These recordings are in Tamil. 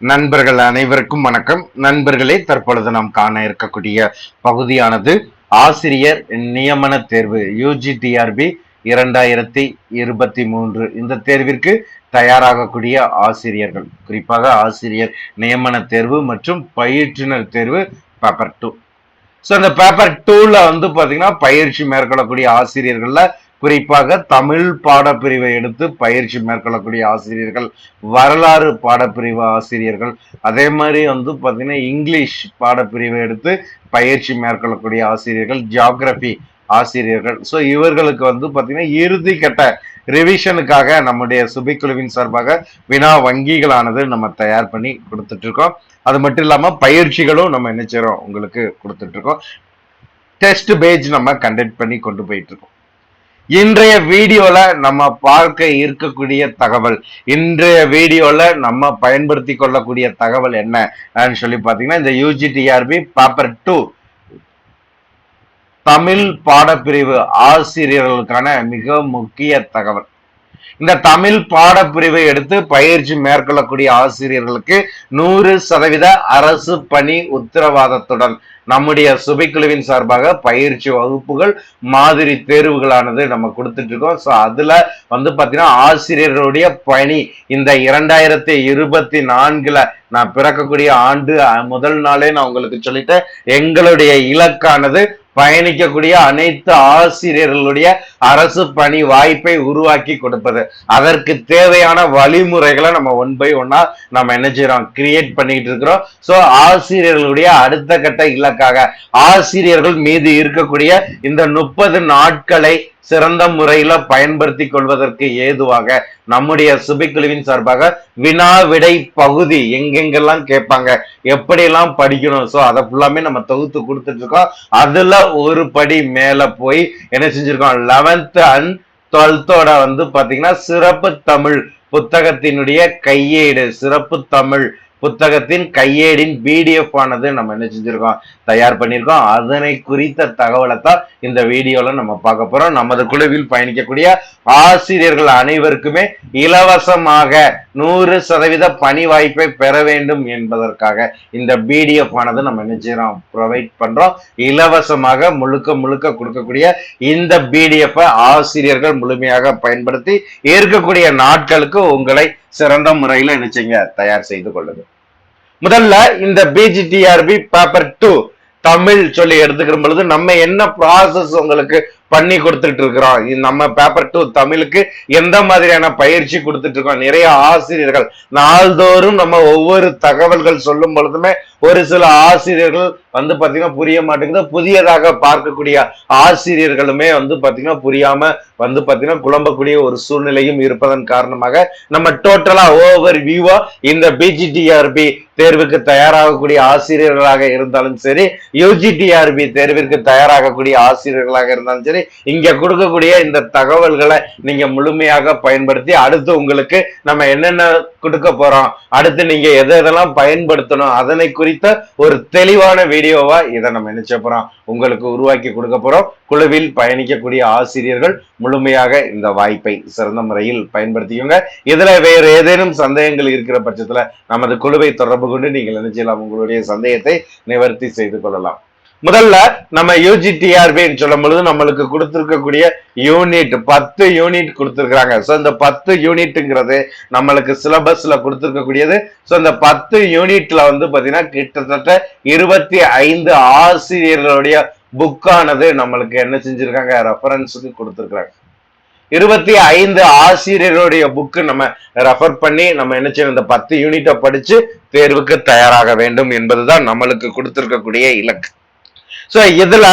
நண்பர்கள் அனைவருக்கும் வணக்கம். நண்பர்களே தற்பொழுது நாம் காண இருக்கக்கூடிய பகுதியானது ஆசிரியர் நியமன தேர்வு யூஜிடிஆர்பி இரண்டாயிரத்தி இருபத்தி மூன்று. இந்த தேர்விற்கு தயாராகக்கூடிய ஆசிரியர்கள் குறிப்பாக ஆசிரியர் நியமன தேர்வு மற்றும் பயிற்றுனர் தேர்வு பேப்பர் டூ ஸோ அந்த பேப்பர் டூல வந்து பாத்தீங்கன்னா பயிற்சி மேற்கொள்ளக்கூடிய ஆசிரியர்கள்ல குறிப்பாக தமிழ் பாடப்பிரிவை எடுத்து பயிற்சி மேற்கொள்ளக்கூடிய ஆசிரியர்கள் வரலாறு பாடப்பிரிவு ஆசிரியர்கள் அதே மாதிரி வந்து பார்த்தீங்கன்னா இங்கிலீஷ் பாடப்பிரிவை எடுத்து பயிற்சி மேற்கொள்ளக்கூடிய ஆசிரியர்கள் ஜியாகிரபி ஆசிரியர்கள். ஸோ இவர்களுக்கு வந்து பார்த்தீங்கன்னா இறுதி கட்ட ரிவிஷனுக்காக நம்முடைய சுபிக்குழுவின் சார்பாக வினா வங்கிகளானது நம்ம தயார் பண்ணி கொடுத்துட்ருக்கோம். அது மட்டும் இல்லாமல் பயிற்சிகளும் நம்ம என்ன செய்கிறோம் உங்களுக்கு கொடுத்துட்ருக்கோம். டெஸ்ட் பேஜ் நம்ம கண்டக்ட் பண்ணி கொண்டு போயிட்டு இருக்கோம் இன்றைய வீடியோல நம்ம பார்க்க இருக்கக்கூடிய தகவல் இன்றைய வீடியோல நம்ம பயன்படுத்தி கொள்ளக்கூடிய தகவல் என்ன? சொல்லி பாத்தீங்கன்னா இந்த யூஜிடிஆர்பி பேப்பர் டூ தமிழ் பாடப்பிரிவு ஆசிரியர்களுக்கான மிக முக்கிய தகவல். இந்த தமிழ் பாடப்பிரிவை எடுத்து பயிற்சி மேற்கொள்ளக்கூடிய ஆசிரியர்களுக்கு நூறு சதவீத அரசு பணி உத்தரவாதத்துடன் நம்முடைய சுபைக்குழுவின் சார்பாக பயிற்சி வகுப்புகள் மாதிரி தேர்வுகளானது நம்ம கொடுத்துட்டு இருக்கோம். ஸோ அதுல வந்து பார்த்தீங்கன்னா ஆசிரியர்களுடைய பணி இந்த இரண்டாயிரத்தி இருபத்தி நான்குல நான் பிறக்கக்கூடிய ஆண்டு முதல் நாளே நான் உங்களுக்கு சொல்லிட்டேன். எங்களுடைய இலக்கானது பயணிக்கக்கூடிய அனைத்து ஆசிரியர்களுடைய அரசு பணி வாய்ப்பை உருவாக்கி கொடுப்பது. அதற்கு தேவையான வழிமுறைகளை நம்ம ஒன் பை ஒன்னா நம்ம என்ன செய்யறோம் கிரியேட் பண்ணிட்டு இருக்கிறோம். சோ ஆசிரியர்களுடைய அடுத்த கட்ட இலக்காக ஆசிரியர்கள் மீது இருக்கக்கூடிய இந்த முப்பது நாட்களை சிறந்த முறையில பயன்படுத்தி கொள்வதற்கு ஏதுவாக நம்முடைய சுபிக்குழுவின் சார்பாக வினா விடை பகுதி எங்கெங்கெல்லாம் கேட்பாங்க எப்படியெல்லாம் படிக்கணும் சோ அதை ஃபுல்லாமே நம்ம தொகுத்து கொடுத்துட்டு இருக்கோம். அதுல ஒரு படி மேல போய் என்ன செஞ்சிருக்கோம்? லெவன்த் அண்ட் டுவெல்த்தோட வந்து பாத்தீங்கன்னா சிறப்பு தமிழ் புத்தகத்தினுடைய கையேடு சிறப்பு தமிழ் புத்தகத்தின் கையேடின் பிடிஎஃப் ஆனது நம்ம என்ன செஞ்சிருக்கோம்? தயார் பண்ணியிருக்கோம். அதனை குறித்த தகவலை தான் இந்த வீடியோவில் நம்ம பார்க்க போகிறோம் நமது குழுவில் பயணிக்கக்கூடிய ஆசிரியர்கள் அனைவருக்குமே இலவசமாக நூறு சதவீத பணி வாய்ப்பை பெற வேண்டும் என்பதற்காக இந்த பிடிஎஃப் ஆனது நம்ம என்ன செய்யறோம் ப்ரொவைட் பண்றோம். இலவசமாக முழுக்க முழுக்க கொடுக்கக்கூடிய இந்த பிடிஎஃப் ஆசிரியர்கள் முழுமையாக பயன்படுத்தி இருக்கக்கூடிய நாட்களுக்கு உங்களை சிறந்த முறையில நினைச்சீங்க தயார் செய்து கொள்ளுது முதல்ல இந்த பிஜிடிஆர்பி பேப்பர் டூ தமிழ் சொல்லி எடுத்துக்கிற பொழுது நம்ம என்ன ப்ராசஸ் உங்களுக்கு பண்ணி கொடுத்துட்டு இருக்கிறோம். நம்ம பேப்பர் டூ தமிழுக்கு எந்த மாதிரியான பயிற்சி கொடுத்துட்டு இருக்கோம்? நிறைய ஆசிரியர்கள் நாள்தோறும் நம்ம ஒவ்வொரு தகவல்கள் சொல்லும் பொழுதுமே ஒரு சில ஆசிரியர்கள் வந்து பாத்தீங்கன்னா புரிய மாட்டேங்குது. புதியதாக பார்க்கக்கூடிய ஆசிரியர்களுமே வந்து பாத்தீங்கன்னா புரியாம வந்து பாத்தீங்கன்னா குழம்பக்கூடிய ஒரு சூழ்நிலையும் இருப்பதன் காரணமாக நம்ம டோட்டலா ஓவர் வியூவா இந்த பிஜிடிஆர்பி தேர்வுக்கு தயாராகக்கூடிய ஆசிரியர்களாக இருந்தாலும் சரி யூஜிடிஆர்பி தேர்விற்கு தயாராகக்கூடிய ஆசிரியர்களாக இருந்தாலும் சரி இங்க கொடுக்கக்கூடிய இந்த தகவல்களை நீங்க முழுமையாக பயன்படுத்தி அடுத்து உங்களுக்கு நம்ம என்னென்ன கொடுக்க போறோம் அடுத்து நீங்க எதை எதெல்லாம் பயன்படுத்தணும் அதனை குறித்த ஒரு தெளிவான வீடியோவா இதை நம்ம நினைச்ச போறோம் உங்களுக்கு உருவாக்கி கொடுக்க போறோம். குழுவில் பயணிக்கக்கூடிய ஆசிரியர்கள் முழுமையாக இந்த வாய்ப்பை சிறந்த முறையில் பயன்படுத்திக்கோங்க. இதுல வேறு ஏதேனும் சந்தேகங்கள் இருக்கிற பட்சத்துல நமது குழுவை தொடர்பு கொண்டு நீங்கள் நினைச்சலாம் உங்களுடைய சந்தேகத்தை நிவர்த்தி செய்து கொள்ளலாம். முதல்ல நம்ம யூஜிடிஆர்பின்னு சொல்லும் பொழுது நம்மளுக்கு கொடுத்துருக்கக்கூடிய யூனிட் பத்து யூனிட் கொடுத்துருக்குறாங்க. ஸோ இந்த பத்து யூனிட்டுங்கிறது நம்மளுக்கு சிலபஸ்ல கொடுத்துருக்கக்கூடியது. ஸோ இந்த பத்து யூனிட்ல வந்து பார்த்தீங்கன்னா கிட்டத்தட்ட இருபத்தி ஐந்து ஆசிரியர்களுடைய புக்கானது நம்மளுக்கு என்ன செஞ்சிருக்காங்க? ரெஃபரன்ஸுக்கு கொடுத்துருக்குறாங்க. இருபத்தி ஐந்து ஆசிரியருடைய புக்கு நம்ம ரெஃபர் பண்ணி நம்ம என்ன செய்யணும்? இந்த பத்து யூனிட்டை படிச்சு தேர்வுக்கு தயாராக வேண்டும் என்பதுதான் நம்மளுக்கு கொடுத்திருக்கக்கூடிய இலக்கு. சோ இதுல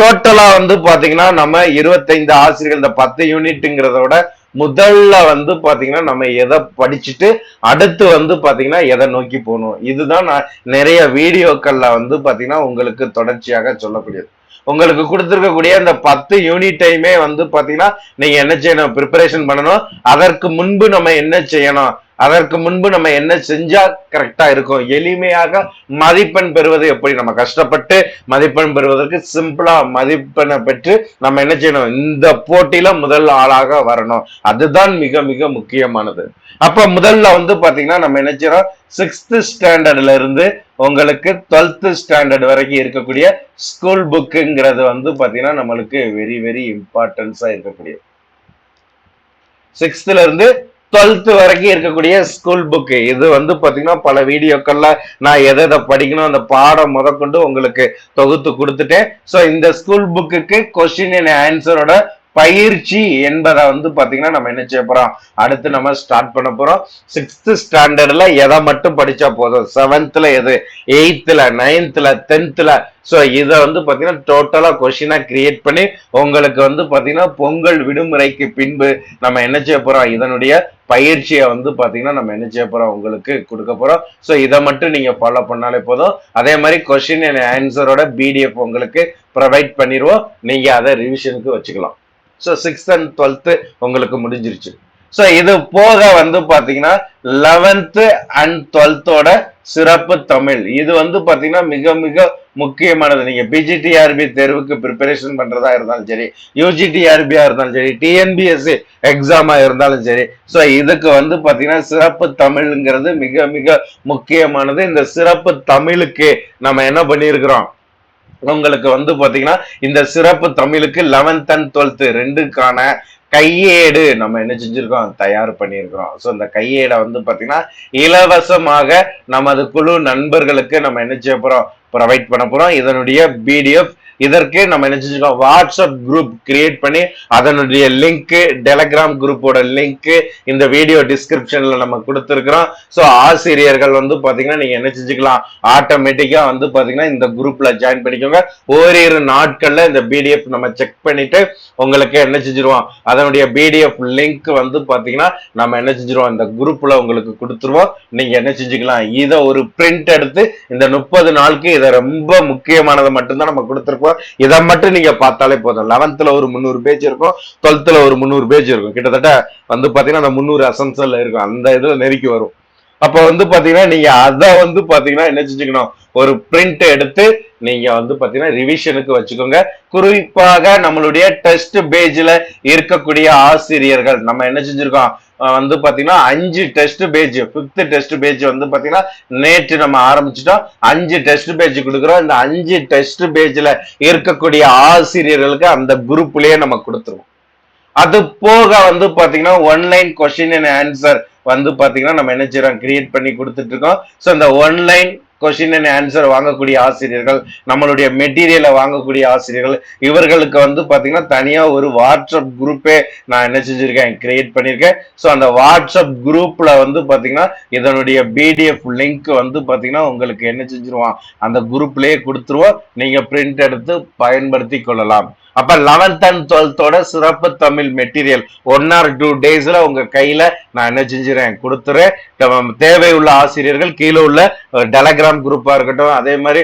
டோட்டலா வந்து பாத்தீங்கன்னா நம்ம இருபத்தைந்து ஆசிரியர்கள் இந்த பத்து யூனிட்டுங்கிறத விட முதல்ல வந்து பாத்தீங்கன்னா நம்ம எதை படிச்சுட்டு அடுத்து வந்து பாத்தீங்கன்னா எதை நோக்கி போகணும். இதுதான் நான் நிறைய வீடியோக்கள்ல வந்து பாத்தீங்கன்னா உங்களுக்கு தொடர்ச்சியாக சொல்லக்கூடியது. உங்களுக்கு கொடுத்துருக்கக்கூடிய இந்த பத்து யூனிட்டையுமே வந்து பாத்தீங்கன்னா நீங்க என்ன செய்யணும்? ப்ரிப்பரேஷன் பண்ணணும். அதற்கு முன்பு நம்ம என்ன செய்யணும்? அதற்கு முன்பு நம்ம என்ன செஞ்சா கரெக்டா இருக்கும்? எளிமையாக மதிப்பெண் பெறுவது எப்படி? நம்ம கஷ்டப்பட்டு மதிப்பெண் பெறுவதற்கு சிம்பிளா மதிப்பெண்ணை பெற்று நம்ம என்ன செய்யணும்? இந்த போட்டியில முதல் ஆளாக வரணும். அதுதான் மிக மிக முக்கியமானது. அப்ப முதல்ல வந்து பாத்தீங்கன்னா நம்ம என்ன செய்யறோம்? சிக்ஸ்த் ஸ்டாண்டர்ட்ல இருந்து உங்களுக்கு டுவெல்த் ஸ்டாண்டர்ட் வரைக்கும் இருக்கக்கூடிய ஸ்கூல் புக்குங்கிறது வந்து பாத்தீங்கன்னா நம்மளுக்கு வெரி வெரி இம்பார்ட்டன்ஸா இருக்கக்கூடிய சிக்ஸ்த்ல இருந்து டுவெல்த் வரைக்கும் இருக்கக்கூடிய ஸ்கூல் புக்கு இது வந்து பார்த்தீங்கன்னா பல வீடியோக்கள்ல நான் எதை எதை படிக்கணும் அந்த பாடம் முதற்கொண்டு உங்களுக்கு தொகுத்து கொடுத்துட்டேன். ஸோ இந்த ஸ்கூல் புக்குக்கு கொஸ்டின் அண்ட் ஆன்சரோட பயிற்சி என்பதை வந்து பாத்தீங்கன்னா நம்ம என்ன செய்ய போறோம்? அடுத்து நம்ம ஸ்டார்ட் பண்ண போறோம். சிக்ஸ்த் ஸ்டாண்டர்ட்ல எதை மட்டும் படிச்சா போதும்? செவன்த்ல எது? எயித்துல நைன்த்ல டென்த்ல ஸோ இதை வந்து பார்த்தீங்கன்னா டோட்டலாக கொஷினாக கிரியேட் பண்ணி உங்களுக்கு வந்து பார்த்தீங்கன்னா பொங்கல் விடுமுறைக்கு பின்பு நம்ம என்ன செய்ய போகிறோம் இதனுடைய பயிற்சியை வந்து பார்த்தீங்கன்னா நம்ம என்ன செய்ய போகிறோம் உங்களுக்கு கொடுக்க போகிறோம் ஸோ இதை மட்டும் நீங்கள் ஃபாலோ பண்ணாலே போதும். அதே மாதிரி கொஷின் அண்ட் ஆன்சரோட பிடிஎஃப் உங்களுக்கு ப்ரொவைட் பண்ணிடுவோம் நீங்கள் அதை ரிவிஷனுக்கு வச்சுக்கலாம். ஸோ சிக்ஸ்த் அண்ட் டுவெல்த்து உங்களுக்கு முடிஞ்சிருச்சு. ஸோ இது போக வந்து பார்த்தீங்கன்னா லெவன்த்து அண்ட் டுவெல்த்தோட சிறப்பு தமிழ். இது வந்து பார்த்தீங்கன்னா மிக மிக முக்கியமானது. நீங்க பிஜிடிஆர்பி தேர்வுக்கு ப்ரிப்பரேஷன் பண்றதா இருந்தாலும் சரி யூஜிடிஆர்பியா இருந்தாலும் சரி டிஎன்பிஎஸ்சி எக்ஸாமா இருந்தாலும் சரி. ஸோ இதுக்கு வந்து பார்த்தீங்கன்னா சிறப்பு தமிழ்ங்கிறது மிக மிக முக்கியமானது. இந்த சிறப்பு தமிழுக்கு நம்ம என்ன பண்ணியிருக்கிறோம்? உங்களுக்கு வந்து பாத்தீங்கன்னா இந்த சிறப்பு தமிழுக்கு லெவன்த் அண்ட் டுவெல்த் ரெண்டுக்கான கையேடு நம்ம என்ன செஞ்சிருக்கோம் தயார் பண்ணியிருக்கிறோம். ஸோ இந்த கையேடை வந்து பாத்தீங்கன்னா இலவசமாக நமது குழு நண்பர்களுக்கு நம்ம என்ன செய்ய போறோம் ப்ரொவைட் பண்ண போறோம். இதனுடைய பிடிஎஃப் இதற்கு நம்ம என்ன செஞ்சுக்கோம் வாட்ஸ்அப் குரூப் கிரியேட் பண்ணி அதனுடைய லிங்க் டெலகிராம் குரூப்போட லிங்க் இந்த வீடியோ டிஸ்கிரிப்ஷன்ல நம்ம கொடுத்துருக்கிறோம். ஸோ ஆசிரியர்கள் வந்து பாத்தீங்கன்னா நீங்க என்ன செஞ்சுக்கலாம்? ஆட்டோமேட்டிக்கா வந்து பாத்தீங்கன்னா இந்த குரூப்ல ஜாயின் பண்ணிக்கோங்க. ஓரிரு நாட்கள்ல இந்த பிடிஎஃப் நம்ம செக் பண்ணிட்டு உங்களுக்கு என்ன செஞ்சிருவோம்? அதனுடைய பிடிஎஃப் லிங்க் வந்து பாத்தீங்கன்னா நம்ம என்ன செஞ்சிருவோம்? இந்த குரூப்ல உங்களுக்கு கொடுத்துருவோம். நீங்க என்ன செஞ்சுக்கலாம்? இதை ஒரு பிரிண்ட் எடுத்து இந்த முப்பது நாளுக்கு இதை ரொம்ப முக்கியமானதை மட்டும்தான் நம்ம கொடுத்துருக்கோம். இதை மட்டும் நீங்க பார்த்தாலே போதும். லெவன்த்ல ஒரு முந்நூறு பேஜ் இருக்கும். டுவெல்த்ல ஒரு முந்நூறு பேஜ் இருக்கும். கிட்டத்தட்ட வந்து பார்த்தீங்கன்னா அந்த முந்நூறு அசம்சன்ல இருக்கும். அந்த இதில் நெருக்கி வரும். அப்போ வந்து பாத்தீங்கன்னா நீங்க அதை வந்து பாத்தீங்கன்னா என்ன செஞ்சுக்கணும்? ஒரு பிரிண்ட் எடுத்து நீங்க வந்து பாத்தீங்கன்னா ரிவிஷனுக்கு வச்சுக்கோங்க. குறிப்பாக நம்மளுடைய டெஸ்ட் பேஜ்ல இருக்கக்கூடிய ஆசிரியர்கள் நம்ம என்ன செஞ்சிருக்கோம்? வந்து பாத்தீங்கன்னா அஞ்சு test page fifth test page வந்து பாத்தீங்கன்னா நேற்று நம்ம ஆரம்பிச்சிட்டோம். அஞ்சு டெஸ்ட் பேஜ் கொடுக்குறோம். இந்த அஞ்சு டெஸ்ட் பேஜ்ல இருக்கக்கூடிய ஆசிரியர்களுக்கு அந்த குரூப்லயே நம்ம கொடுத்துருவோம். அது போக வந்து பாத்தீங்கன்னா ஒன்லைன் கொஸ்டின் அண்ட் ஆன்சர் வந்து பாத்தீங்கன்னா நம்ம என்ன செய்யறோம்? கிரியேட் பண்ணி கொடுத்துட்டு இருக்கோம். ஸோ இந்த ஒன்லைன் கொஸ்டின் அண்ட் ஆன்சர் வாங்கக்கூடிய ஆசிரியர்கள் நம்மளுடைய மெட்டீரியலை வாங்கக்கூடிய ஆசிரியர்கள் இவர்களுக்கு வந்து பார்த்தீங்கன்னா தனியாக ஒரு வாட்ஸ்அப் குரூப்பே நான் என்ன செஞ்சுருக்கேன் கிரியேட் பண்ணியிருக்கேன் ஸோ அந்த வாட்ஸ்அப் குரூப்பில் வந்து பார்த்தீங்கன்னா இதனுடைய பிடிஎஃப் லிங்க் வந்து பார்த்தீங்கன்னா உங்களுக்கு என்ன செஞ்சிருவான் அந்த குரூப்லேயே கொடுத்துருவோம். நீங்கள் பிரிண்ட் எடுத்து பயன்படுத்தி கொள்ளலாம். அப்ப லெவன்த் அண்ட் டுவெல்த்தோட சிறப்பு Tamil material one or two டேஸ்ல உங்க கையில நான் என்ன செஞ்சுறேன்? கொடுத்துறேன். தேவை உள்ள ஆசிரியர்கள் கீழே உள்ள டெலகிராம் குரூப்பா இருக்கட்டும் அதே மாதிரி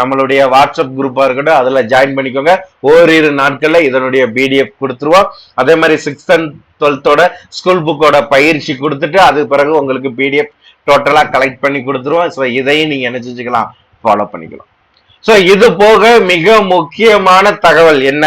நம்மளுடைய வாட்ஸ்அப் குரூப்பா இருக்கட்டும் அதுல ஜாயின் பண்ணிக்கோங்க. ஓரிரு நாட்கள்ல இதனுடைய பிடிஎஃப் கொடுத்துருவோம். அதே மாதிரி சிக்ஸ்த் அண்ட் டுவெல்த்தோட ஸ்கூல் புக்கோட பயிற்சி கொடுத்துட்டு அது பிறகு உங்களுக்கு பிடிஎஃப் டோட்டலா கலெக்ட் பண்ணி கொடுத்துருவோம். ஸோ இதையும் நீங்க என்ன செஞ்சுக்கலாம்? ஃபாலோ பண்ணிக்கலாம். சோ இது போக மிக முக்கியமான தகவல் என்ன?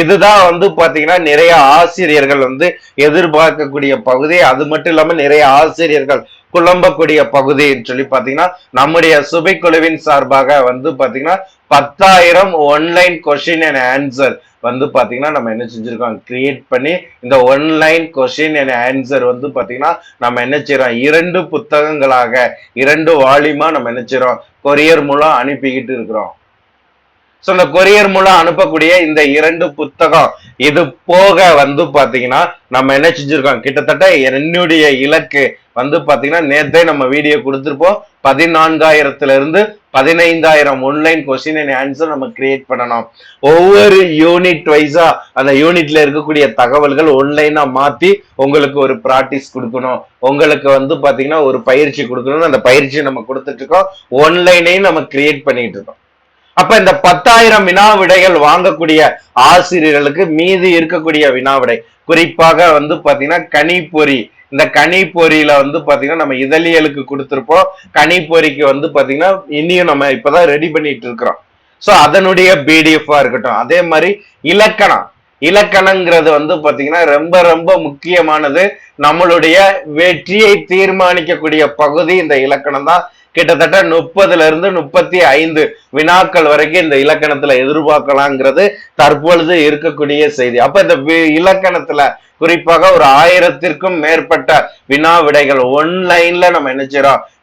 இதுதான் வந்து பாத்தீங்கன்னா நிறைய ஆசிரியர்கள் வந்து எதிர்பார்க்கக்கூடிய பகுதி. அது மட்டும் இல்லாம நிறைய ஆசிரியர்கள் குழம்பக்கூடிய பகுதின்னு சொல்லி பாத்தீங்கன்னா நம்முடைய சுபைக்குழுவின் சார்பாக வந்து பாத்தீங்கன்னா பத்தாயிரம் ஒன்லைன் கொஸ்டின் அண்ட் ஆன்சர் வந்து பார்த்தீங்கன்னா நம்ம என்ன செஞ்சிருக்கோம்? கிரியேட் பண்ணி இந்த ஒன்லைன் கொஸ்டின் அண்ட் ஆன்சர் வந்து பார்த்தீங்கன்னா நம்ம என்ன செய்யறோம் இரண்டு புத்தகங்களாக இரண்டு வால்யூமா நம்ம என்ன செய்யறோம் கொரியர் மூலம் அனுப்பிக்கிட்டு இருக்கிறோம். ஸோ இந்த கொரியர் மூலம் அனுப்பக்கூடிய இந்த இரண்டு புத்தகம் இது போக வந்து பாத்தீங்கன்னா நம்ம என்ன செஞ்சிருக்கோம்? கிட்டத்தட்ட என்னுடைய இலக்கு வந்து பாத்தீங்கன்னா நேத்தே நம்ம வீடியோ கொடுத்துருப்போம். பதினான்காயிரத்துல இருந்து பதினைந்தாயிரம் ஒன்லைன் கொஸ்டின் அண்ட் ஆன்சர் நம்ம கிரியேட் பண்ணணும். ஒவ்வொரு யூனிட் வைஸா அந்த யூனிட்ல இருக்கக்கூடிய தகவல்கள் ஒன்லைனா மாத்தி உங்களுக்கு ஒரு ப்ராக்டிஸ் கொடுக்கணும். உங்களுக்கு வந்து பாத்தீங்கன்னா ஒரு பயிற்சி கொடுக்கணும் அந்த பயிற்சி நம்ம கொடுத்துட்டு இருக்கோம். ஒன்லைனையும் நம்ம கிரியேட் பண்ணிட்டு இருக்கோம். அப்ப இந்த பத்தாயிரம் வினா விடைகள் வாங்கக்கூடிய ஆசிரியர்களுக்கு மீதி இருக்கக்கூடிய வினா விடை குறிப்பாக வந்து பாத்தீங்கன்னா கனிப்பொறி இந்த கனிப்பொறியில வந்து பாத்தீங்கன்னா நம்ம இதழியலுக்கு கொடுத்துருப்போம். கனிப்பொறிக்கு வந்து பாத்தீங்கன்னா இனியும் நம்ம இப்பதான் ரெடி பண்ணிட்டு இருக்கிறோம். சோ அதனுடைய பிடிஎஃபா இருக்கட்டும். அதே மாதிரி இலக்கணம். இலக்கணங்கிறது வந்து பாத்தீங்கன்னா ரொம்ப ரொம்ப முக்கியமானது. நம்மளுடைய வெற்றியை தீர்மானிக்கக்கூடிய பகுதி இந்த இலக்கணம் தான் கிட்டத்தட்ட முப்பதுல இருந்து முப்பத்தி ஐந்து வினாக்கள் வரைக்கும் இந்த இலக்கணத்துல எதிர்பார்க்கலாங்கிறது தற்பொழுது இருக்கக்கூடிய செய்தி. அப்ப இந்த வி- இலக்கணத்துல குறிப்பாக ஒரு ஆயிரத்திற்கும் மேற்பட்ட வினா விடைகள். ஒன்லைன்ல நம்ம என்ன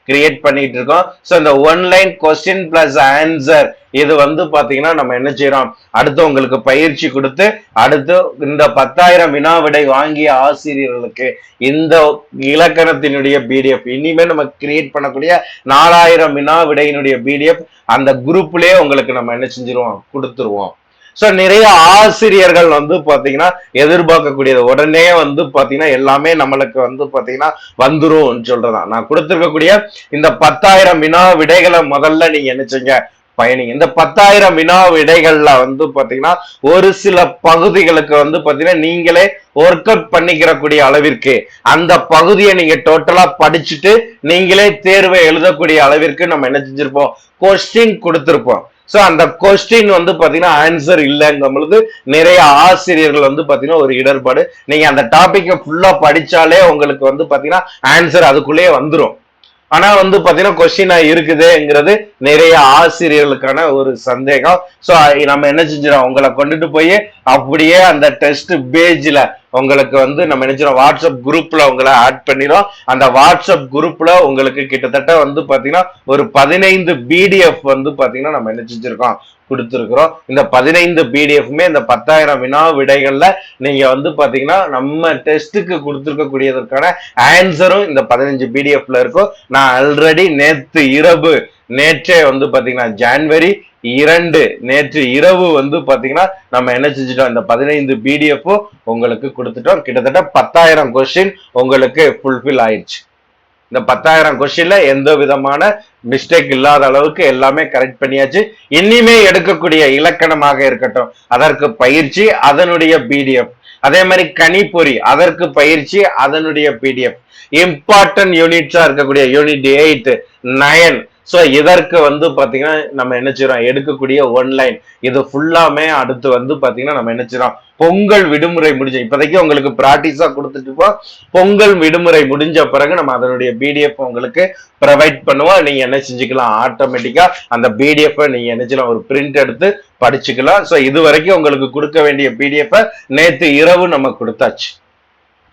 கிரியேட் பண்ணிட்டு இருக்கோம் ஸோ இந்த ஒன்லைன் கொஸ்டின் பிளஸ் ஆன்சர் இது வந்து பாத்தீங்கன்னா நம்ம என்ன செய்யறோம் அடுத்து உங்களுக்கு பயிற்சி கொடுத்து அடுத்து இந்த பத்தாயிரம் வினா விடை வாங்கிய ஆசிரியர்களுக்கு இந்த இலக்கணத்தினுடைய பிடிஎஃப் இனிமே நம்ம கிரியேட் பண்ணக்கூடிய நாலாயிரம் வினா விடையினுடைய பிடிஎஃப் அந்த குரூப்லயே உங்களுக்கு நம்ம என்ன செஞ்சிருவோம்? கொடுத்துருவோம். சோ நிறைய ஆசிரியர்கள் வந்து பாத்தீங்கன்னா எதிர்பார்க்கக்கூடியது. உடனே வந்து பாத்தீங்கன்னா எல்லாமே நம்மளுக்கு வந்து பாத்தீங்கன்னா வந்துரும் சொல்றதா. நான் கொடுத்துருக்கக்கூடிய இந்த பத்தாயிரம் வினா விடைகளை முதல்ல நீங்க என்ன பயணிங்க இந்த பத்தாயிரம் வினா விடைகள்ல வந்து பாத்தீங்கன்னா ஒரு சில பகுதிகளுக்கு வந்து பாத்தீங்கன்னா நீங்களே ஒர்க் அவுட் பண்ணிக்கிறக்கூடிய அளவிற்கு அந்த பகுதியை நீங்க டோட்டலா படிச்சுட்டு நீங்களே தேர்வை எழுதக்கூடிய அளவிற்கு நம்ம என்ன செஞ்சிருப்போம்? கொஸ்டின் கொடுத்திருப்போம். சோ அந்த கொஸ்டின் வந்து பாத்தீங்கன்னா ஆன்சர் இல்லைங்கும் பொழுது நிறைய ஆசிரியர்கள் வந்து பாத்தீங்கன்னா ஒரு இடர்பாடு. நீங்க அந்த டாபிக்கை ஃபுல்லா படிச்சாலே உங்களுக்கு வந்து பாத்தீங்கன்னா ஆன்சர் அதுக்குள்ளேயே வந்துரும். ஆனா வந்து பாத்தீங்கன்னா கொஸ்டினா இருக்குதுங்கிறது நிறைய ஆசிரியர்களுக்கான ஒரு சந்தேகம். சோ நம்ம என்ன செஞ்சிடும் உங்களை கொண்டுட்டு போய் அப்படியே அந்த டெஸ்ட் பேஜ்ல உங்களுக்கு வந்து நம்ம நினைச்சிடும் வாட்ஸ்அப் குரூப்ல உங்களை ஆட் பண்ணிடும் அந்த வாட்ஸ்அப் குரூப்ல உங்களுக்கு கிட்டத்தட்ட வந்து பாத்தீங்கன்னா ஒரு பதினைந்து பிடிஎஃப் வந்து பாத்தீங்கன்னா நம்ம என்ன கொடுத்துருக்குறோம். இந்த பதினைந்து பிடிஎஃப்மே இந்த பத்தாயிரம் வினா விடைகளில் நீங்கள் வந்து பார்த்தீங்கன்னா நம்ம டெஸ்ட்டுக்கு கொடுத்துருக்கக்கூடியதற்கான ஆன்சரும் இந்த பதினஞ்சு பிடிஎஃப்ல இருக்கும். நான் ஆல்ரெடி நேற்று இரவு நேற்றே வந்து பார்த்தீங்கன்னா ஜான்வரி இரண்டு நேற்று இரவு வந்து பாத்தீங்கன்னா நம்ம என்ன செஞ்சிட்டோம்? இந்த பதினைந்து பிடிஎஃப் உங்களுக்கு கொடுத்துட்டோம். கிட்டத்தட்ட பத்தாயிரம் கொஸ்டின் உங்களுக்கு ஃபுல்ஃபில் ஆயிடுச்சு. இந்த பத்தாயிரம் கொஸ்டின்ல எந்த விதமான மிஸ்டேக் இல்லாத அளவுக்கு எல்லாமே கரெக்ட் பண்ணியாச்சு. இனிமே எடுக்கக்கூடிய இலக்கணமாக இருக்கட்டும். அதற்கு பயிற்சி அதனுடைய பிடிஎஃப் அதே மாதிரி கணிப்பொறி அதற்கு பயிற்சி அதனுடைய பிடிஎஃப் இம்பார்ட்டன்ட் யூனிட்ஸா இருக்கக்கூடிய யூனிட் எயிட் நயன் ஸோ இதற்கு வந்து பார்த்தீங்கன்னா நம்ம என்ன செய்யறோம்? எடுக்கக்கூடிய ஒன்லைன் இது ஃபுல்லாமே அடுத்து வந்து பார்த்தீங்கன்னா நம்ம என்ன செய்யறோம்? பொங்கல் விடுமுறை முடிஞ்ச இப்போதைக்கு உங்களுக்கு ப்ராக்டிஸாக கொடுத்துட்டு பொங்கல் விடுமுறை முடிஞ்ச பிறகு நம்ம அதனுடைய பிடிஎஃப் உங்களுக்கு ப்ரொவைட் பண்ணுவோம். நீங்கள் என்ன செஞ்சுக்கலாம்? ஆட்டோமேட்டிக்காக அந்த பிடிஎஃப் நீங்கள் என்ன செய்யலாம்? ஒரு பிரிண்ட் எடுத்து படிச்சுக்கலாம். ஸோ இது வரைக்கும் உங்களுக்கு கொடுக்க வேண்டிய பிடிஎஃப் நேற்று இரவு நம்ம கொடுத்தாச்சு.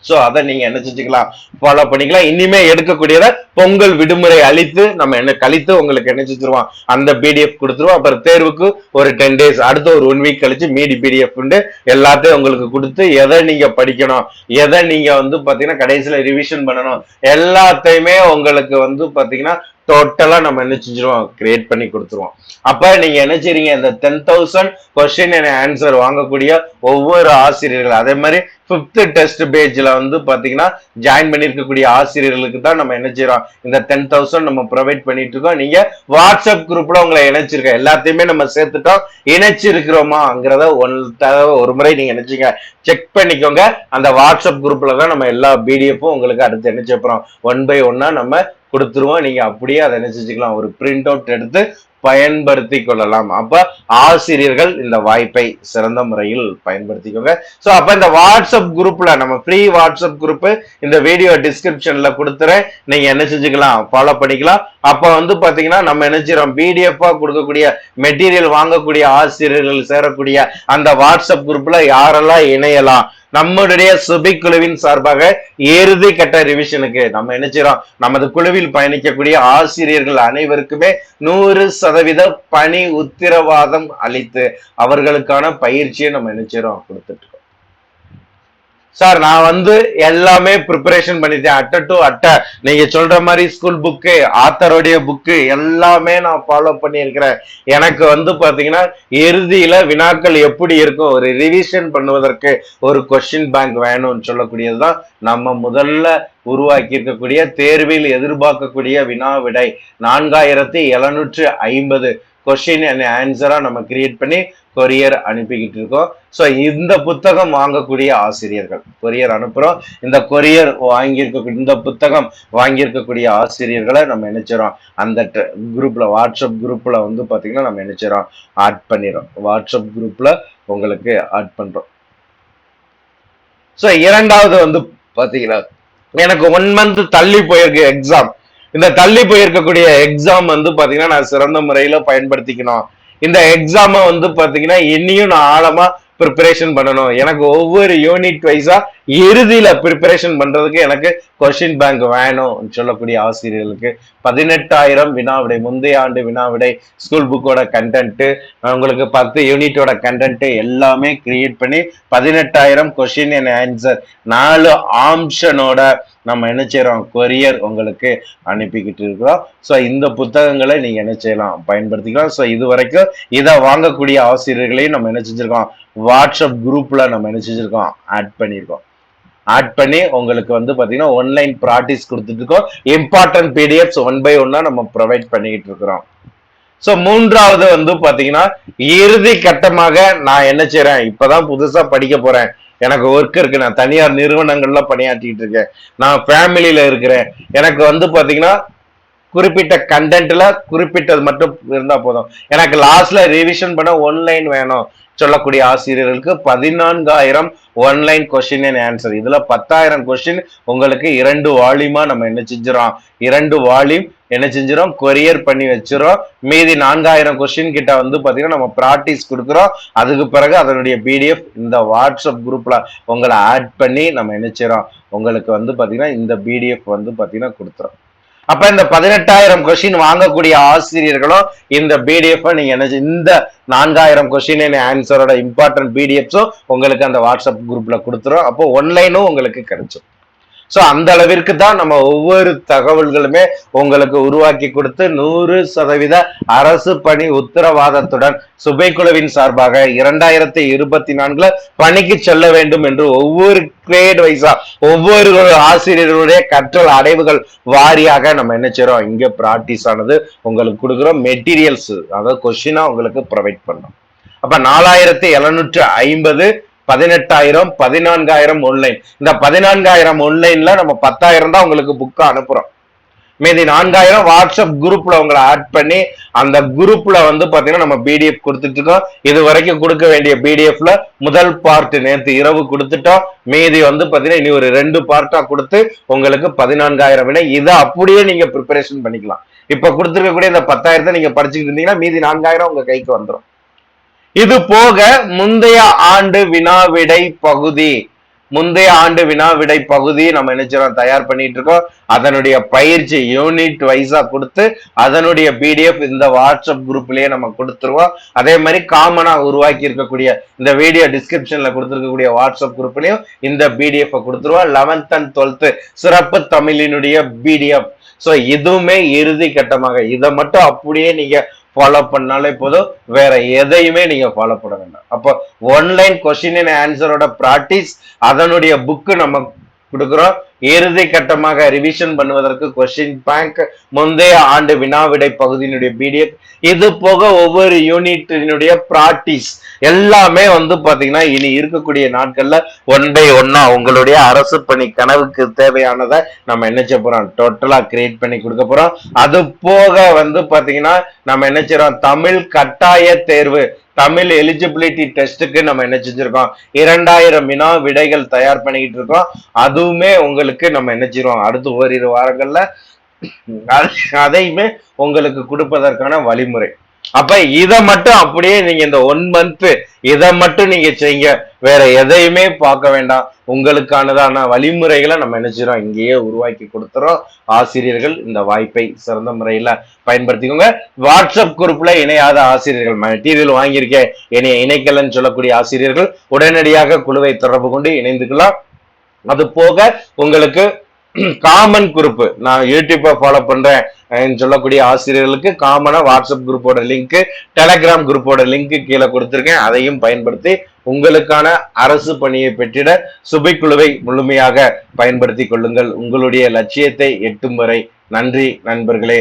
சோ அதை நீங்க என்ன செஞ்சுக்கலாம்? ஃபாலோ பண்ணிக்கலாம். இனிமே எடுக்கக்கூடியத பொங்கல் விடுமுறை அளித்து நம்ம என்ன கழித்து உங்களுக்கு என்ன செஞ்சிருவோம்? அந்த பிடிஎஃப் கொடுத்துருவோம். அப்புறம் தேர்வுக்கு ஒரு டென் டேஸ் அடுத்த ஒரு ஒன் வீக் கழிச்சு மீடி பிடிஎஃப் எல்லாத்தையும் உங்களுக்கு கொடுத்து எதை நீங்க படிக்கணும்? எதை நீங்க வந்து பாத்தீங்கன்னா கடைசியில ரிவிஷன் பண்ணணும்? எல்லாத்தையுமே உங்களுக்கு வந்து பாத்தீங்கன்னா டோட்டலா நம்ம என்ன செஞ்சிருவோம்? கிரியேட் பண்ணி கொடுத்துருவோம். அப்ப நீங்க என்ன செய்றீங்க? இந்த ten thousand question and answer வாங்கக்கூடிய ஒவ்வொரு ஆசிரியர்கள். அதே மாதிரி ஃபிஃப்த் டெஸ்ட் பேஜ்ல வந்து பாத்தீங்கன்னா ஜாயின் பண்ணிருக்கக்கூடிய ஆசிரியர்களுக்கு தான் நம்ம என்ன இந்த டென் தௌசண்ட் நம்ம ப்ரொவைட் பண்ணிட்டு இருக்கோம். நீங்க வாட்ஸ்அப் குரூப்ல உங்களை இணைச்சிருக்கோம் எல்லாத்தையுமே நம்ம சேர்த்துட்டோம். இணைச்சிருக்கிறோமாங்கிறத ஒன் தடவை ஒரு முறை நீங்க நினைச்சீங்க செக் பண்ணிக்கோங்க. அந்த வாட்ஸ்அப் குரூப்ல தான் நம்ம எல்லா பிடிஎஃப்பும் உங்களுக்கு அடுத்து என்ன ஒன் பை ஒன்னா நம்ம கொடுத்துருவோம். நீங்கள் அப்படியே அதை என்ன செஞ்சுக்கலாம் ஒரு பிரிண்ட் அவுட் எடுத்து பயன்படுத்தி கொள்ளலாம். அப்ப ஆசிரியர்கள் இந்த வாய்ப்பை சிறந்த முறையில் பயன்படுத்திக்கோங்க. ஸோ அப்ப இந்த வாட்ஸ்அப் குரூப்ல நம்ம ஃப்ரீ வாட்ஸ்அப் குரூப் இந்த வீடியோ டிஸ்கிரிப்ஷன்ல கொடுத்துறேன். நீங்க என்ன செஞ்சுக்கலாம் ஃபாலோ பண்ணிக்கலாம். அப்ப வந்து பாத்தீங்கன்னா நம்ம என்ன செய்யறோம் பிடிஎஃப் கொடுக்கக்கூடிய மெட்டீரியல் வாங்கக்கூடிய ஆசிரியர்கள் சேரக்கூடிய அந்த வாட்ஸ்அப் குரூப்ல யாரெல்லாம் இணையலாம்? நம்மளுடைய சுபி குழுவின் சார்பாக இறுதி கட்ட ரிவிஷனுக்கு நம்ம என்ன நமது குழுவில் பயணிக்கக்கூடிய ஆசிரியர்கள் அனைவருக்குமே நூறு சதவீத பணி உத்தரவாதம் அளித்து அவர்களுக்கான பயிற்சியை நம்ம நினைச்சிடோம் கொடுத்துட்டு சார் நான் வந்து எல்லாமே ப்ரிப்பரேஷன் பண்ணிட்டேன். அட்டை டு அட்டை. நீங்க சொல்ற மாதிரி ஸ்கூல் புக்கு ஆத்தருடைய புக்கு எல்லாமே நான் ஃபாலோ பண்ணியிருக்கிறேன். எனக்கு வந்து பாத்தீங்கன்னா இறுதியில வினாக்கள் எப்படி இருக்கும்? ஒரு ரிவிஷன் பண்ணுவதற்கு ஒரு கொஸ்டின் பேங்க் வேணும்னு சொல்லக்கூடியதுதான் நம்ம முதல்ல உருவாக்கி இருக்கக்கூடிய தேர்வில் எதிர்பார்க்கக்கூடிய வினா விடை நான்காயிரத்தி எழுநூற்று ஐம்பது. கொஸ்டின் அண்ட் ஆன்சரா நம்ம கிரியேட் பண்ணி கொரியர் அனுப்பிக்கிட்டு இருக்கோம் ஸோ இந்த புத்தகம் வாங்கக்கூடிய ஆசிரியர்கள் கொரியர் அனுப்புறோம். இந்த கொரியர் வாங்கியிருக்க இந்த புத்தகம் வாங்கியிருக்கக்கூடிய ஆசிரியர்களை நம்ம நினைச்சிடறோம் அந்த குரூப்பில் வாட்ஸ்அப் குரூப்ல வந்து பாத்தீங்கன்னா நம்ம நினைச்சிடறோம் ஆட் பண்ணிடுறோம் வாட்ஸ்அப் குரூப்ல உங்களுக்கு ஆட் பண்றோம். சோ இரண்டாவது வந்து பார்த்தீங்கன்னா எனக்கு ஒன் மந்த் தள்ளி போயிருக்கு எக்ஸாம் இந்த தள்ளி போயிருக்கக்கூடிய எக்ஸாம் வந்து பாத்தீங்கன்னா நான் சிறந்த முறையில பயன்படுத்திக்கணும். இந்த எக்ஸாமை வந்து பார்த்தீங்கன்னா இன்னியும் நான் ஆழமாக ப்ரிப்பரேஷன் பண்ணணும். எனக்கு ஒவ்வொரு யூனிட் வைஸாக இறுதியில ப்ரிப்பரேஷன் பண்றதுக்கு எனக்கு கொஸ்டின் பேங்க் வேணும் சொல்லக்கூடிய ஆசிரியர்களுக்கு பதினெட்டாயிரம் வினாவிடை முந்தைய ஆண்டு வினாவிடை ஸ்கூல் புக்கோட கண்டென்ட்டு உங்களுக்கு பத்து யூனிட்டோட கண்டென்ட்டு எல்லாமே கிரியேட் பண்ணி பதினெட்டாயிரம் கொஸ்டின் அண்ட் ஆன்சர் நாலு ஆம்ஷனோட நம்ம என்ன செய்யறோம் கொரியர் உங்களுக்கு அனுப்பிக்கிட்டு இருக்கிறோம். ஸோ இந்த புத்தகங்களை நீங்க என்ன செய்யலாம்? பயன்படுத்திக்கலாம். ஸோ இது வரைக்கும் இதை வாங்கக்கூடிய ஆசிரியர்களையும் நம்ம என்ன செஞ்சிருக்கோம்? வாட்ஸ்அப் குரூப்ல நம்ம என்ன செஞ்சிருக்கோம்? ஆட் பண்ணியிருக்கோம் ஆட் பண்ணி உங்களுக்கு வந்து பாத்தீங்கன்னா ஒன்லைன் ப்ராக்டிஸ் கொடுத்துட்டு இருக்கோம் இம்பார்ட்டன்ட் பிடிஎஃப்ஸ் ஒன் பை ஒன்னா நம்ம ப்ரொவைட் பண்ணிக்கிட்டு இருக்கிறோம் ஸோ மூன்றாவது வந்து பாத்தீங்கன்னா இறுதி கட்டமாக நான் என்ன செய்யறேன் இப்பதான் புதுசா படிக்க போறேன். எனக்கு ஒர்க் இருக்கு. நான் தனியார் நிறுவனங்கள்ல பணியாற்றிட்டு இருக்கேன். நான் ஃபேமிலியில இருக்கிறேன். எனக்கு வந்து பாத்தீங்கன்னா குறிப்பிட்ட கண்டென்ட்ல குறிப்பிட்டது மட்டும் இருந்தா போதும். எனக்கு லாஸ்ட்ல ரிவிஷன் பண்ண ஒன்லைன் வேணும். சொல்லக்கூடிய ஆசிரியர்களுக்கு பதினான்காயிரம் ஒன்லைன் கொஸ்டின் அண்ட் ஆன்சர் இதுல பத்தாயிரம் கொஸ்டின் உங்களுக்கு இரண்டு வால்யூமா நம்ம என்ன செஞ்சிடறோம்? இரண்டு வால்யூம் என்ன செஞ்சிடும் கொரியர் பண்ணி வச்சிரோம் மீதி நான்காயிரம் கொஸ்டின் கிட்ட வந்து பாத்தீங்கன்னா நம்ம ப்ராக்டிஸ் கொடுக்குறோம். அதுக்கு பிறகு அதனுடைய பிடிஎஃப் இந்த வாட்ஸ்அப் குரூப்ல உங்களை ஆட் பண்ணி நம்ம என்ன செய்யறோம்? உங்களுக்கு வந்து பாத்தீங்கன்னா இந்த பிடிஎஃப் வந்து பாத்தீங்கன்னா கொடுத்துறோம். அப்ப இந்த பதினெட்டாயிரம் கொஸ்டின் வாங்கக்கூடிய ஆசிரியர்களும் இந்த பிடிஎஃப் நீங்க என்ன இந்த நான்காயிரம் கொஸ்டின் ஆன்சரோட இம்பார்ட்டன்ட் பிடிஎஃப்ஸும் உங்களுக்கு அந்த வாட்ஸ்அப் குரூப்ல கொடுத்துரும். அப்போ ஒன்லைனும் உங்களுக்கு கிடைச்சிடும் சோ அந்த அளவிற்கு தான் நம்ம ஒவ்வொரு தகவல்களுமே உங்களுக்கு உருவாக்கி கொடுத்து நூறு சதவீத அரசு பணி உத்தரவாதத்துடன் சுபைக்குழுவின் சார்பாக இரண்டாயிரத்தி இருபத்தி நான்குல பணிக்கு செல்ல வேண்டும் என்று ஒவ்வொரு கிரேட் வைஸா ஒவ்வொரு ஆசிரியர்களுடைய கற்றல் அடைவுகள் வாரியாக நம்ம என்ன செய்யறோம் இங்க பிராக்டிஸ் ஆனது உங்களுக்கு கொடுக்குறோம். மெட்டீரியல்ஸ் அதாவது கொஸ்டினா உங்களுக்கு ப்ரொவைட் பண்ணோம் அப்ப நாலாயிரத்தி எழுநூற்று ஐம்பது பதினெட்டாயிரம் பதினான்காயிரம் ஒன்லைன் இந்த பதினான்காயிரம் ஒன்லைன்ல நம்ம பத்தாயிரம் தான் உங்களுக்கு புக்கை அனுப்புறோம். மீதி நான்காயிரம் வாட்ஸ்அப் குரூப்ல உங்களை ஆட் பண்ணி அந்த குரூப்ல வந்து பாத்தீங்கன்னா நம்ம பிடிஎஃப் கொடுத்துட்டு இருக்கோம். இது வரைக்கும் கொடுக்க வேண்டிய பிடிஎஃப்ல முதல் பார்ட் நேற்று இரவு கொடுத்துட்டோம். மீதி வந்து பாத்தீங்கன்னா இனி ஒரு ரெண்டு பார்ட்டா கொடுத்து உங்களுக்கு பதினான்காயிரம் விட இதை அப்படியே நீங்க ப்ரிப்பரேஷன் பண்ணிக்கலாம். இப்ப கொடுத்துருக்கக்கூடிய இந்த பத்தாயிரத்தை நீங்க படிச்சுக்கிட்டு இருந்தீங்கன்னா மீதி நான்காயிரம் உங்க கைக்கு வந்துடும் இது போக முந்தைய ஆண்டு வினாவிடை பகுதி. முந்தைய ஆண்டு வினாவிடை பகுதி நம்ம நினைச்சிரோம் தயார் பண்ணிட்டு இருக்கோம். அதனுடைய பயிற்சி யூனிட் வைஸா கொடுத்து அதனுடைய பிடிஎஃப் இந்த வாட்ஸ்அப் குரூப்லயே நம்ம கொடுத்துருவோம். அதே மாதிரி காமனா உருவாக்கி இருக்கக்கூடிய இந்த வீடியோ டிஸ்கிரிப்ஷன்ல கொடுத்துருக்கக்கூடிய வாட்ஸ்அப் குரூப்லயும் இந்த பிடிஎஃப் கொடுத்துருவோம். லெவன்த் அண்ட் டுவெல்த் சிறப்பு தமிழினுடைய பிடிஎஃப் சோ இதுவுமே இறுதி கட்டமாக. இதை மட்டும் அப்படியே நீங்க ஃபாலோ பண்ணாலே போதும். வேற எதையுமே நீங்க ஃபாலோ பண்ண வேண்டாம். அப்போ ஒன்லைன் கொஸ்டின் அண்ட் ஆன்சரோட ப்ராக்டிஸ் அதனுடைய புக்கு நம்ம கொடுக்குறோம். இறுதி கட்டமாக ரிவிஷன் பண்ணுவதற்கு கொஸ்டின் பேங்க் முந்தைய ஆண்டு வினாவிடை பகுதியினுடைய பிடிஎஃப் இது போக ஒவ்வொரு யூனிட்டினுடைய ப்ராக்டிஸ் எல்லாமே வந்து பாத்தீங்கன்னா இனி இருக்கக்கூடிய நாட்கள்ல ஒன் பை ஒன்னா உங்களுடைய அரசு பணி கனவுக்கு தேவையானதை நம்ம என்ன செய்ய போறோம்? டோட்டலா கிரியேட் பண்ணி கொடுக்க போறோம். அது போக வந்து பாத்தீங்கன்னா நம்ம என்ன செய்யறோம்? தமிழ் கட்டாய தேர்வு தமிழ் எலிஜிபிலிட்டி டெஸ்ட்டுக்கு நம்ம என்ன செஞ்சிருக்கோம்? இரண்டாயிரம் வினா விடைகள் தயார் பண்ணிக்கிட்டு இருக்கோம். அதுவுமே உங்களுக்கு உங்களுக்கு நம்ம என்ன செய்றோம்? அடுத்து ஓரிரு வாரங்கள்ல அதையுமே உங்களுக்கு கொடுப்பதற்கான வழிமுறை. அப்ப இதை மட்டும் அப்படியே நீங்க இந்த ஒன் மந்த் இதை மட்டும் நீங்க செய்யுங்க. வேற எதையுமே பார்க்க வேண்டாம். உங்களுக்கானதான வழிமுறைகளை நம்ம நினைச்சிடும் இங்கேயே உருவாக்கி கொடுத்துறோம். ஆசிரியர்கள் இந்த வாய்ப்பை சிறந்த முறையில பயன்படுத்திக்கோங்க. வாட்ஸ்அப் குரூப்ல இணையாத ஆசிரியர்கள் மெட்டீரியல் வாங்கியிருக்கேன். இணைய இணைக்கலன்னு சொல்லக்கூடிய ஆசிரியர்கள் உடனடியாக குழுவை தொடர்பு கொண்டு இணைந்துக்கலாம் அது போக உங்களுக்கு காமன் குரூப் நான் யூடியூப்பை ஃபாலோ பண்றேன் சொல்லக்கூடிய ஆசிரியர்களுக்கு காமனா வாட்ஸ்அப் குரூப்போட லிங்க் டெலகிராம் குரூப்போட லிங்க் கீழே கொடுத்துருக்கேன். அதையும் பயன்படுத்தி உங்களுக்கான அரசு பணியை பெற்றிட சுபைக்குழுவை முழுமையாக பயன்படுத்தி கொள்ளுங்கள். உங்களுடைய லட்சியத்தை எட்டும் வரை. நன்றி நண்பர்களே.